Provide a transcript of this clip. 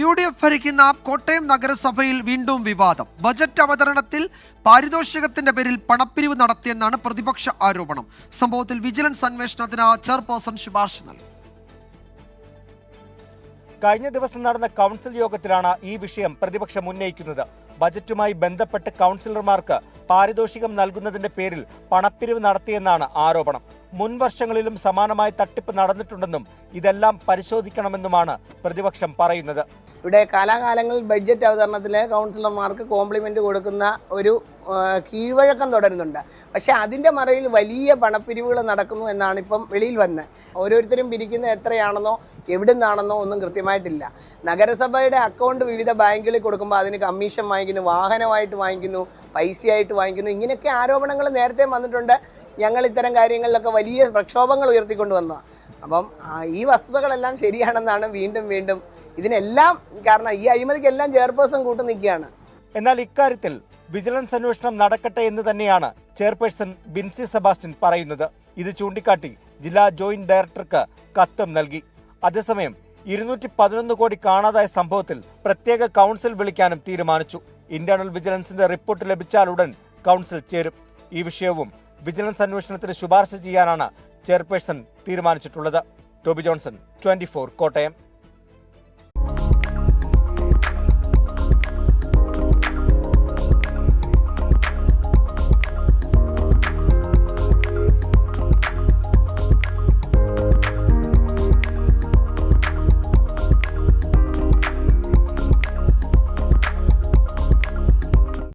U D F ഭരിക്കുന്ന കോട്ടയം നഗരസഭയിൽ വീണ്ടും വിവാദം. ബജറ്റ് അവതരണത്തിൽ പാരിതോഷികത്തിന്റെ പേരിൽ പണപ്പിരിവ് നടത്തിയെന്നാണ് പ്രതിപക്ഷ ആരോപണം. സംഭവത്തിൽ വിജിലൻസ് അന്വേഷണത്തിന് ചെയർപേഴ്സൺ ശുപാർശ നൽകി. കഴിഞ്ഞ ദിവസം നടന്ന കൗൺസിൽ യോഗത്തിലാണ് ഈ വിഷയം പ്രതിപക്ഷം ഉന്നയിക്കുന്നത്. ബജറ്റുമായി ബന്ധപ്പെട്ട് കൗൺസിലർമാർക്ക് പാരിതോഷികം നൽകുന്നതിന്റെ പേരിൽ പണപ്പിരിവ് നടത്തിയെന്നാണ് ആരോപണം. മുൻ വർഷങ്ങളിലും സമാനമായ തട്ടിപ്പ് നടന്നിട്ടുണ്ടെന്നും ഇതെല്ലാം പരിശോധിക്കണമെന്നുമാണ് പ്രതിപക്ഷം പറയുന്നത്. ഇവിടെ കാലാകാലങ്ങളിൽ ബഡ്ജറ്റ് അവതരണത്തിൽ കൗൺസിലർമാർക്ക് കോംപ്ലിമെന്റ് കൊടുക്കുന്ന ഒരു കീഴ്വഴക്കം തുടരുന്നുണ്ട്. പക്ഷേ അതിന്റെ മറയിൽ വലിയ പണപ്പിരിവുകൾ നടക്കുന്നു എന്നാണ് ഇപ്പം വെളിയിൽ വന്നത് ഓരോരുത്തരും പിരിക്കുന്നത് എത്രയാണെന്നോ എവിടെ നിന്നാണെന്നോ ഒന്നും കൃത്യമായിട്ടില്ല. നഗരസഭയുടെ അക്കൗണ്ട് വിവിധ ബാങ്കുകളിൽ കൊടുക്കുമ്പോൾ അതിന് കമ്മീഷൻ വാങ്ങിക്കുന്നു വാഹനമായിട്ട് വാങ്ങിക്കുന്നു പൈസയായിട്ട് വാങ്ങിക്കുന്നു. ഇങ്ങനെയൊക്കെ ആരോപണങ്ങൾ നേരത്തെ വന്നിട്ടുണ്ട്. ഞങ്ങൾ ഇത്തരം കാര്യങ്ങളിലൊക്കെ വലിയ പ്രക്ഷോഭങ്ങൾ ഉയർത്തിക്കൊണ്ട് വന്നതാണ് അപ്പം ഈ വസ്തുതകളെല്ലാം ശരിയാണെന്നാണ് വീണ്ടും വീണ്ടും ഇതിനെല്ലാം കാരണം ഈ അഴിമതിക്കെല്ലാം ചെയർപേഴ്സൺ കൂട്ടു നിൽക്കുകയാണ്. എന്നാൽ ഇക്കാര്യത്തിൽ വിജിലൻസ് അന്വേഷണം നടക്കട്ടെ എന്ന് തന്നെയാണ് ചെയർപേഴ്സൺ ബിൻസി സെബാസ്റ്റ്യൻ പറയുന്നത്. ഇത് ചൂണ്ടിക്കാട്ടി ജില്ലാ ജോയിന്റ് ഡയറക്ടർക്ക് കത്തും നൽകി. അതേസമയം ഇരുന്നൂറ്റി പതിനൊന്ന് കോടി കാണാതായ സംഭവത്തിൽ പ്രത്യേക കൗൺസിൽ വിളിക്കാനും തീരുമാനിച്ചു. ഇന്റേണൽ വിജിലൻസിന്റെ റിപ്പോർട്ട് ലഭിച്ചാലുടൻ കൗൺസിൽ ചേരും. ഈ വിഷയവും വിജിലൻസ് അന്വേഷണത്തിന് ശുപാർശ ചെയ്യാനാണ് ചെയർപേഴ്സൺ തീരുമാനിച്ചിട്ടുള്ളത്. Toby Johnson twenty Kottayam.